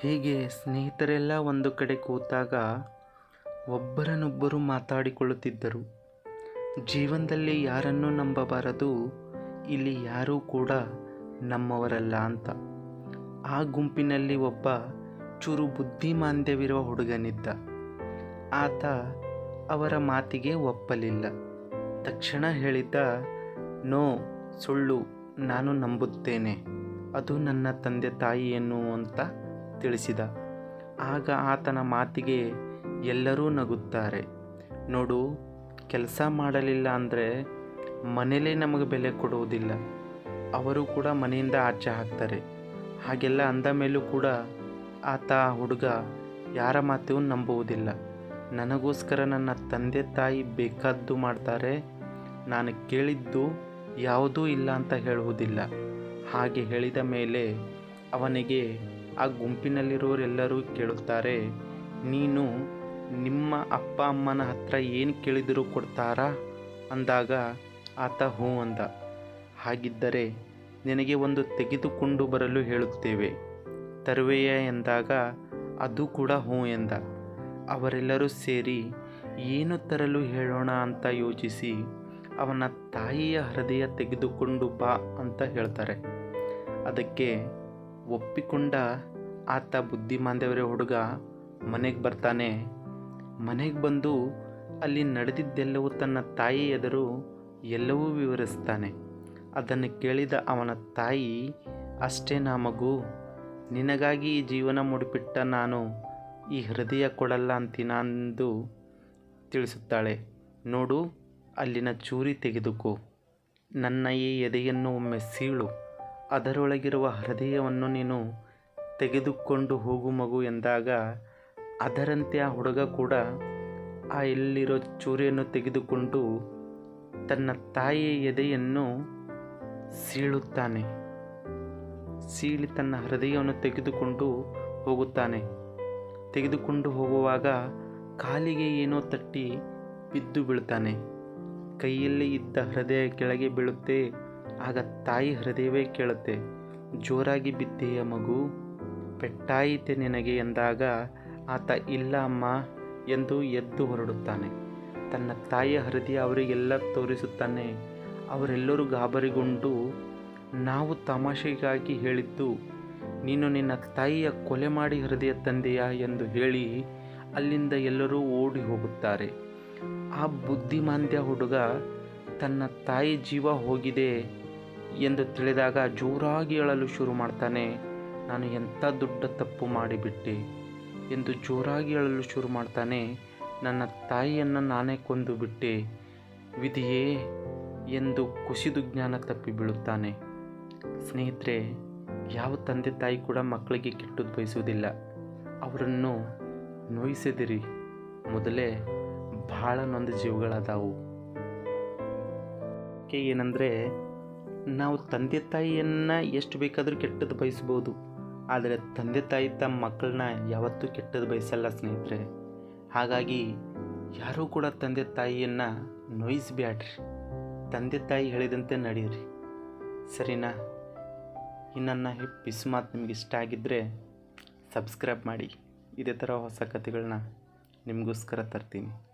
ಹೀಗೆ ಸ್ನೇಹಿತರೆಲ್ಲ ಒಂದು ಕಡೆ ಕೂತಾಗ ಒಬ್ಬರನ್ನೊಬ್ಬರು ಮಾತಾಡಿಕೊಳ್ಳುತ್ತಿದ್ದರು. ಜೀವನದಲ್ಲಿ ಯಾರನ್ನೂ ನಂಬಬಾರದು, ಇಲ್ಲಿ ಯಾರೂ ಕೂಡ ನಮ್ಮವರಲ್ಲ ಅಂತ. ಆ ಗುಂಪಿನಲ್ಲಿ ಒಬ್ಬ ಚೂರು ಬುದ್ಧಿಮಾಂದ್ಯವಿರುವ ಹುಡುಗನಿದ್ದ. ಆತ ಅವರ ಮಾತಿಗೆ ಒಪ್ಪಲಿಲ್ಲ. ತಕ್ಷಣ ಹೇಳಿದ್ದ, ನೋ, ಸುಳ್ಳು, ನಾನು ನಂಬುತ್ತೇನೆ. ಅದು ನನ್ನ ತಂದೆ ತಾಯಿಯನ್ನು ಅಂತ ತಿಳಿಸಿದ. ಆಗ ಆತನ ಮಾತಿಗೆ ಎಲ್ಲರೂ ನಗುತ್ತಾರೆ. ನೋಡು, ಕೆಲಸ ಮಾಡಲಿಲ್ಲ ಅಂದರೆ ಮನೇಲೇ ನಮಗೆ ಬೆಲೆ ಕೊಡುವುದಿಲ್ಲ. ಅವರು ಕೂಡ ಮನೆಯಿಂದ ಆಚೆ ಹಾಕ್ತಾರೆ. ಹಾಗೆಲ್ಲ ಅಂದ ಮೇಲೂ ಕೂಡ ಆತ ಹುಡುಗ ಯಾರ ಮಾತು ನಂಬುವುದಿಲ್ಲ. ನನಗೋಸ್ಕರ ನನ್ನ ತಂದೆ ತಾಯಿ ಬೇಕಾದ್ದು ಮಾಡ್ತಾರೆ. ನಾನು ಕೇಳಿದ್ದು ಯಾವುದೂ ಇಲ್ಲ ಅಂತ ಹೇಳುವುದಿಲ್ಲ. ಹಾಗೆ ಹೇಳಿದ ಮೇಲೆ ಅವನಿಗೆ ಆ ಗುಂಪಿನಲ್ಲಿರೋರೆಲ್ಲರೂ ಕೇಳುತ್ತಾರೆ, ನೀನು ನಿಮ್ಮ ಅಪ್ಪ ಅಮ್ಮನ ಹತ್ರ ಏನು ಕೇಳಿದರೂ ಕೊಡ್ತಾರಾ? ಅಂದಾಗ, ಆತ ಹ್ಞೂ ಅಂದ. ಹಾಗಿದ್ದರೆ ನಿನಗೆ ಒಂದು ತೆಗೆದುಕೊಂಡು ಬರಲು ಹೇಳುತ್ತೇವೆ. ತರುವೆಯ? ಎಂದಾಗ ಅದು ಕೂಡ ಹ್ಞೂ ಎಂದ. ಅವರೆಲ್ಲರೂ ಸೇರಿ ಏನು ತರಲು ಹೇಳೋಣ ಅಂತ ಯೋಚಿಸಿ ಅವನ ತಾಯಿಯ ಹೃದಯ ತೆಗೆದುಕೊಂಡು ಬಾ ಅಂತ ಹೇಳ್ತಾರೆ. ಅದಕ್ಕೆ ಒಪ್ಪಿಕೊಂಡ ಆತ ಬುದ್ಧಿಮಾಂದ್ಯವರ ಹುಡುಗ ಮನೆಗೆ ಬರ್ತಾನೆ. ಮನೆಗೆ ಬಂದು ಅಲ್ಲಿ ನಡೆದಿದ್ದೆಲ್ಲವೂ ತನ್ನ ತಾಯಿ ಎದುರು ಎಲ್ಲವೂ ವಿವರಿಸ್ತಾನೆ. ಅದನ್ನು ಕೇಳಿದ ಅವನ ತಾಯಿ ಅಷ್ಟೇನಾ ಮಗು, ನಿನಗಾಗಿ ಈ ಜೀವನ ಮುಡಿಪಿಟ್ಟ ನಾನು ಈ ಹೃದಯ ಕೊಡಲ್ಲ ಅಂತಿನಂದು ತಿಳಿಸುತ್ತಾಳೆ. ನೋಡು, ಅಲ್ಲಿನ ಚೂರಿ ತೆಗೆದುಕೋ. ನನ್ನ ಈ ಎದೆಯನ್ನು ಒಮ್ಮೆ ಸೀಳು. ಅದರೊಳಗಿರುವ ಹೃದಯವನ್ನು ನೀನು ತೆಗೆದುಕೊಂಡು ಹೋಗು ಮಗು ಎಂದಾಗ ಅದರಂತೆ ಆ ಹುಡುಗ ಕೂಡ ಆ ಎಲ್ಲಿರೋ ಚೂರಿಯನ್ನು ತೆಗೆದುಕೊಂಡು ತನ್ನ ತಾಯಿಯ ಎದೆಯನ್ನು ಸೀಳುತ್ತಾನೆ. ಸೀಳಿ ತನ್ನ ಹೃದಯವನ್ನು ತೆಗೆದುಕೊಂಡು ಹೋಗುತ್ತಾನೆ. ತೆಗೆದುಕೊಂಡು ಹೋಗುವಾಗ ಕಾಲಿಗೆ ಏನೋ ತಟ್ಟಿ ಬಿದ್ದು ಬೀಳ್ತಾನೆ. ಕೈಯಲ್ಲಿ ಇದ್ದ ಹೃದಯ ಕೆಳಗೆ ಬೀಳುತ್ತೆ. ಆಗ ತಾಯಿ ಹೃದಯವೇ ಕೇಳುತ್ತೆ, ಜೋರಾಗಿ ಬಿದ್ದೆಯ ಮಗು? ಪೆಟ್ಟಾಯಿತೆ ನಿನಗೆ ಎಂದಾಗ, ಆತ ಇಲ್ಲ ಅಮ್ಮ ಎಂದು ಎದ್ದು ಹೊರಡುತ್ತಾನೆ. ತನ್ನ ತಾಯಿಯ ಹೃದಯ ಅವರಿಗೆಲ್ಲ ತೋರಿಸುತ್ತಾನೆ. ಅವರೆಲ್ಲರೂ ಗಾಬರಿಗೊಂಡು, ನಾವು ತಮಾಷೆಗಾಗಿ ಹೇಳಿದ್ದು, ನೀನು ನಿನ್ನ ತಾಯಿಯ ಕೊಲೆ ಮಾಡಿ ಹೃದಯ ತಂದೆಯಾ ಎಂದು ಹೇಳಿ ಅಲ್ಲಿಂದ ಎಲ್ಲರೂ ಓಡಿ ಹೋಗುತ್ತಾರೆ. ಆ ಬುದ್ಧಿಮಾಂದ್ಯ ಹುಡುಗ ತನ್ನ ತಾಯಿ ಜೀವ ಹೋಗಿದೆ ಎಂದು ತಿಳಿದಾಗ ಜೋರಾಗಿ ಹೇಳಲು ಶುರು ಮಾಡ್ತಾನೆ. ನಾನು ಎಂಥ ದೊಡ್ಡ ತಪ್ಪು ಮಾಡಿಬಿಟ್ಟೆ ಎಂದು ಜೋರಾಗಿ ಹೇಳಲು ಶುರು ಮಾಡ್ತಾನೆ. ನನ್ನ ತಾಯಿಯನ್ನು ನಾನೇ ಕೊಂದು ಬಿಟ್ಟೆ. ವಿಧಿಯೇ ಎಂದು ಕುಸಿದು ಜ್ಞಾನ ತಪ್ಪಿ ಬೀಳುತ್ತಾನೆ. ಸ್ನೇಹಿತರೆ, ಯಾವ ತಂದೆ ತಾಯಿ ಕೂಡ ಮಕ್ಕಳಿಗೆ ಕೆಟ್ಟದ್ದು ಬಯಸುವುದಿಲ್ಲ. ಅವರನ್ನು ನೋಯಿಸಿದಿರಿ. ಮೊದಲೇ ಬಹಳ ನೊಂದ ಜೀವಗಳದಾವು. ಏನಂದರೆ ನಾವು ತಂದೆ ತಾಯಿಯನ್ನು ಎಷ್ಟು ಬೇಕಾದರೂ ಕೆಟ್ಟದ್ದು ಬಯಸ್ಬೋದು. ಆದರೆ ತಂದೆ ತಾಯಿ ತಮ್ಮ ಮಕ್ಕಳನ್ನ ಯಾವತ್ತೂ ಕೆಟ್ಟದ್ದು ಬಯಸಲ್ಲ ಸ್ನೇಹಿತರೆ. ಹಾಗಾಗಿ ಯಾರೂ ಕೂಡ ತಂದೆ ತಾಯಿಯನ್ನು ನೋಯಿಸ್ಬ್ಯಾಡ್ರಿ. ತಂದೆ ತಾಯಿ ಹೇಳಿದಂತೆ ನಡೀರಿ. ಸರಿನಾ? ಈ ನನ್ನ ಪಿಸ್ ಮಾತು ನಿಮ್ಗೆ ಇಷ್ಟ ಆಗಿದ್ದರೆ ಸಬ್ಸ್ಕ್ರೈಬ್ ಮಾಡಿ. ಇದೇ ಥರ ಹೊಸ ಕಥೆಗಳನ್ನ ನಿಮಗೋಸ್ಕರ ತರ್ತೀನಿ.